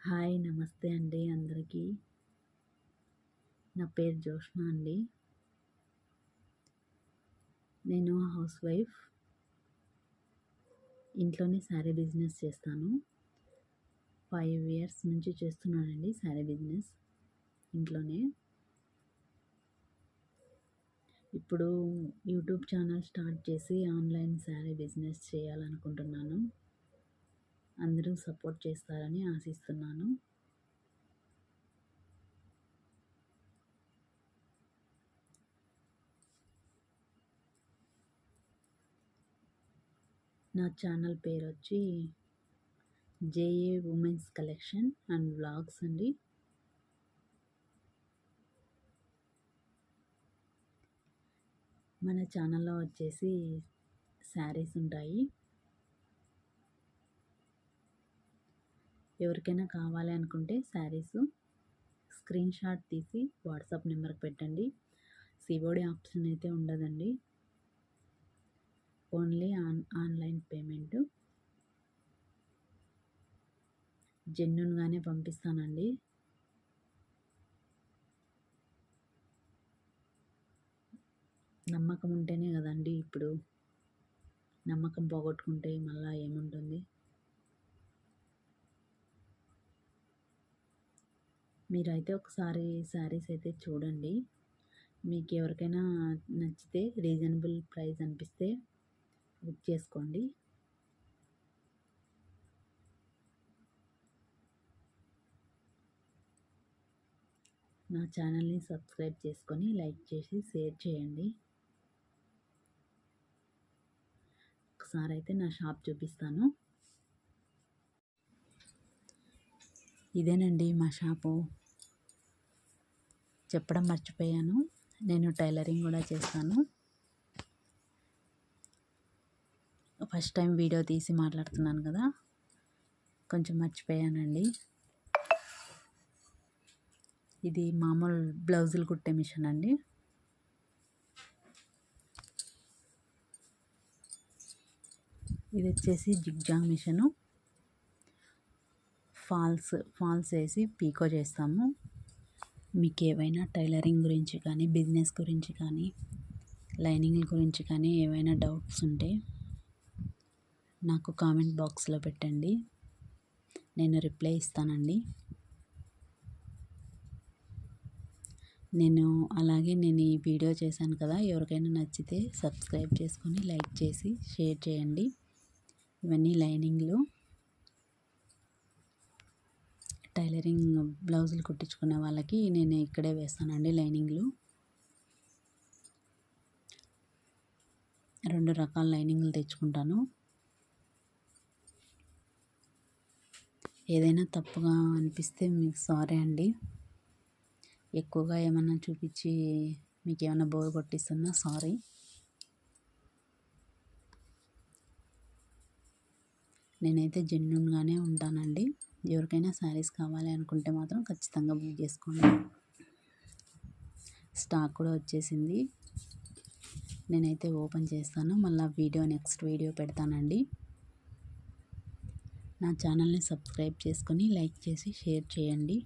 Hi నమస్తే అండి అందరికీ. నా పేరు జోష్న అండి. నేను హౌస్ వైఫ్. ఇంట్లోనే శారీ బిజినెస్ చేస్తాను. ఫైవ్ ఇయర్స్ నుంచి చేస్తున్నానండి శారీ బిజినెస్ ఇంట్లోనే. ఇప్పుడు యూట్యూబ్ ఛానల్ స్టార్ట్ చేసి ఆన్లైన్ శారీ బిజినెస్ చేయాలనుకుంటున్నాను. అందరూ సపోర్ట్ చేస్తారని ఆశిస్తున్నాను. నా ఛానల్ పేరు వచ్చి JA women's collection and vlogs అండి. మన ఛానల్లో వచ్చేసి శారీస్ ఉంటాయి. ఎవరికైనా కావాలి అనుకుంటే శారీస్ స్క్రీన్ షాట్ తీసి వాట్సాప్ నెంబర్కి పెట్టండి. సిఓడి ఆప్షన్ అయితే ఉండదండి. Only on online payment. జెన్యున్గానే పంపిస్తానండి. నమ్మకం ఉంటేనే కదండి ఇప్పుడు. నమ్మకం పోగొట్టుకుంటే మళ్ళీ ఏముంటుంది? మీరైతే ఒకసారి శారీస్ అయితే చూడండి. మీకు ఎవరికైనా నచ్చితే రీజనబుల్ ప్రైస్ అనిపిస్తే బుక్ చేసుకోండి. నా ఛానల్ని సబ్స్క్రైబ్ చేసుకొని లైక్ చేసి షేర్ చేయండి. ఒకసారి అయితే నా షాప్ చూపిస్తాను. ఇదేనండి మా షాపు. చెప్పడం మర్చిపోయాను. నేను టైలరింగ్ కూడా చేస్తాను. ఫస్ట్ టైం వీడియో తీసి మాట్లాడుతున్నాను కదా. కొంచెం మర్చిపోయానండి. ఇది మామూలు బ్లౌజులు కుట్టే మిషన్ అండి. ఇది వచ్చేసి జిగ్జాంగ్ మిషను. ఫాల్స్ ఫాల్స్ వేసి పీకో చేస్తాము. మీకు ఏవైనా టైలరింగ్ గురించి కానీ బిజినెస్ గురించి కానీ లైనింగ్ల గురించి కానీ ఏవైనా డౌట్స్ ఉంటే నాకు కామెంట్ బాక్స్లో పెట్టండి. నేను రిప్లై ఇస్తానండి. నేను అలాగే నేను ఈ వీడియో చేశాను కదా ఎవరికైనా నచ్చితే సబ్స్క్రైబ్ చేసుకొని లైక్ చేసి షేర్ చేయండి. ఇవన్నీ లైనింగ్లు. టైలరింగ్ బ్లౌజులు కుట్టించుకునే వాళ్ళకి నేను ఇక్కడే వేస్తానండి లైనింగ్లు. రెండు రకాల లైనింగ్లు తెచ్చుకుంటాను. ఏదైనా తప్పుగా అనిపిస్తే మీకు సారీ అండి. ఎక్కువగా ఏమైనా చూపించి మీకు ఏమైనా బోర్ కొట్టిస్తున్నా సారీ. నేనైతే జెన్యున్గానే ఉంటానండి. ఎవరికైనా శారీస్ కావాలి అనుకుంటే మాత్రం ఖచ్చితంగా బుక్ చేసుకోండి. స్టాక్ కూడా వచ్చేసింది. నేనైతే ఓపెన్ చేస్తాను. మళ్ళీ వీడియో నెక్స్ట్ వీడియో పెడతానండి. నా ఛానల్ని సబ్స్క్రైబ్ చేసుకొని లైక్ చేసి షేర్ చేయండి.